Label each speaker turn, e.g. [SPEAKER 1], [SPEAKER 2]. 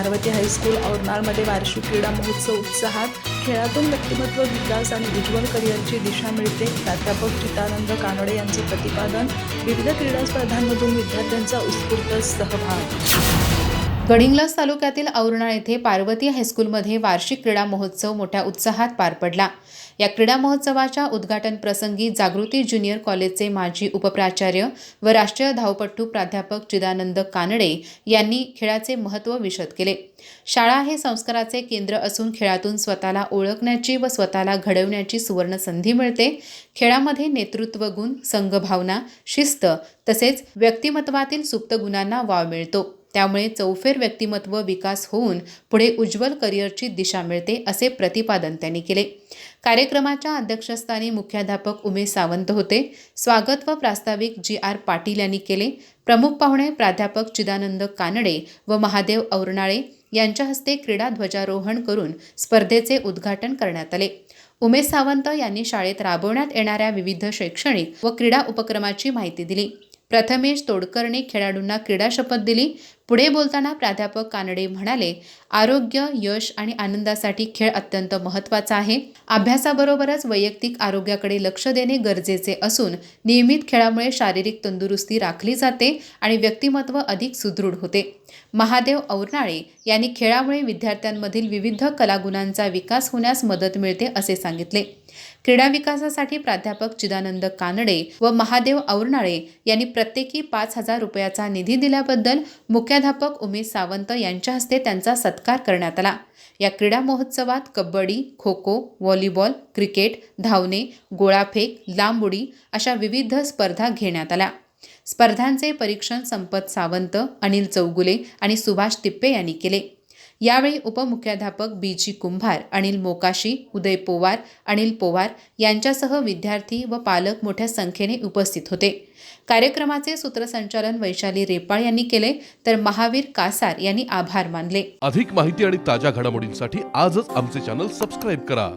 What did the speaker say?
[SPEAKER 1] Parvati high school औरनाळमध्ये वार्षिक क्रीडा महोत्सव उत्साहात खेळातून व्यक्तिमत्व विकास आणि उज्ज्वल करिअरची दिशा मिळते. प्राध्यापक चितानंद कानडे यांचे प्रतिपादन विविध क्रीडा स्पर्धांमधून विद्यार्थ्यांचा उत्स्फूर्त सहभाग.
[SPEAKER 2] गडिंग्लज तालुक्यातील औरणाळ येथे पार्वती हायस्कूलमध्ये वार्षिक क्रीडा महोत्सव मोठ्या उत्साहात पार पडला. या क्रीडा महोत्सवाच्या उद्घाटन प्रसंगी जागृती ज्युनियर कॉलेजचे माजी उपप्राचार्य व राष्ट्रीय धावपट्टू प्राध्यापक चिदानंद कानडे यांनी खेळाचे महत्त्व विशद केले. शाळा हे संस्काराचे केंद्र असून खेळातून स्वतःला ओळखण्याची व स्वतःला घडवण्याची सुवर्ण संधी मिळते. खेळामध्ये नेतृत्व गुण संघभावना शिस्त तसेच व्यक्तिमत्वातील सुप्त गुणांना वाव मिळतो. त्यामुळे चौफेर व्यक्तिमत्व विकास होऊन पुढे उज्ज्वल करिअरची दिशा मिळते असे प्रतिपादन त्यांनी केले. कार्यक्रमाच्या अध्यक्षस्थानी मुख्याध्यापक उमेश सावंत होते. स्वागत व प्रास्ताविक जी आर पाटील यांनी केले. प्रमुख पाहुणे प्राध्यापक चिदानंद कानडे व महादेव औरणाळे यांच्या हस्ते क्रीडा ध्वजारोहण करून स्पर्धेचे उद्घाटन करण्यात आले. उमेश सावंत यांनी शाळेत राबवण्यात येणाऱ्या विविध शैक्षणिक व क्रीडा उपक्रमाची माहिती दिली. प्रथमेश तोडकरने खेळाडूंना क्रीडा शपथ दिली. पुढे बोलताना प्राध्यापक कानडे म्हणाले आरोग्य यश आणि आनंदासाठी खेळ अत्यंत महत्त्वाचा आहे. अभ्यासाबरोबरच वैयक्तिक आरोग्याकडे लक्ष देणे गरजेचे असून नियमित खेळामुळे शारीरिक तंदुरुस्ती राखली जाते आणि व्यक्तिमत्व अधिक सुदृढ होते. महादेव औरनाळे यांनी खेळामुळे विद्यार्थ्यांमधील विविध कलागुणांचा विकास होण्यास मदत मिळते असे सांगितले. क्रीडा विकासासाठी प्राध्यापक चिदानंद कानडे व महादेव औरनाळे यांनी प्रत्येकी पाच हजार रुपयाचा निधी दिल्याबद्दल मुख्या मुख्याध्यापक उमेश सावंत यांच्या हस्ते त्यांचा सत्कार करण्यात आला. या क्रीडा महोत्सवात कबड्डी खो खो व्हॉलीबॉल क्रिकेट धावणे गोळाफेक लांब उडी अशा विविध स्पर्धा घेण्यात आल्या. स्पर्धांचे परीक्षण संपत सावंत अनिल चौगुले आणि सुभाष तिप्पे यांनी केले. यावेळी उपमुख्याध्यापक बी जी कुंभार अनिल मोकाशी उदय पोवार अनिल पोवार यांच्यासह विद्यार्थी व पालक मोठ्या संख्येने उपस्थित होते. कार्यक्रमाचे सूत्रसंचालन वैशाली रेपाळ यांनी केले तर महावीर कासार यांनी आभार मानले.
[SPEAKER 3] अधिक माहिती आणि ताज्या घडामोडींसाठी आजच आमचे चॅनल सबस्क्राईब करा.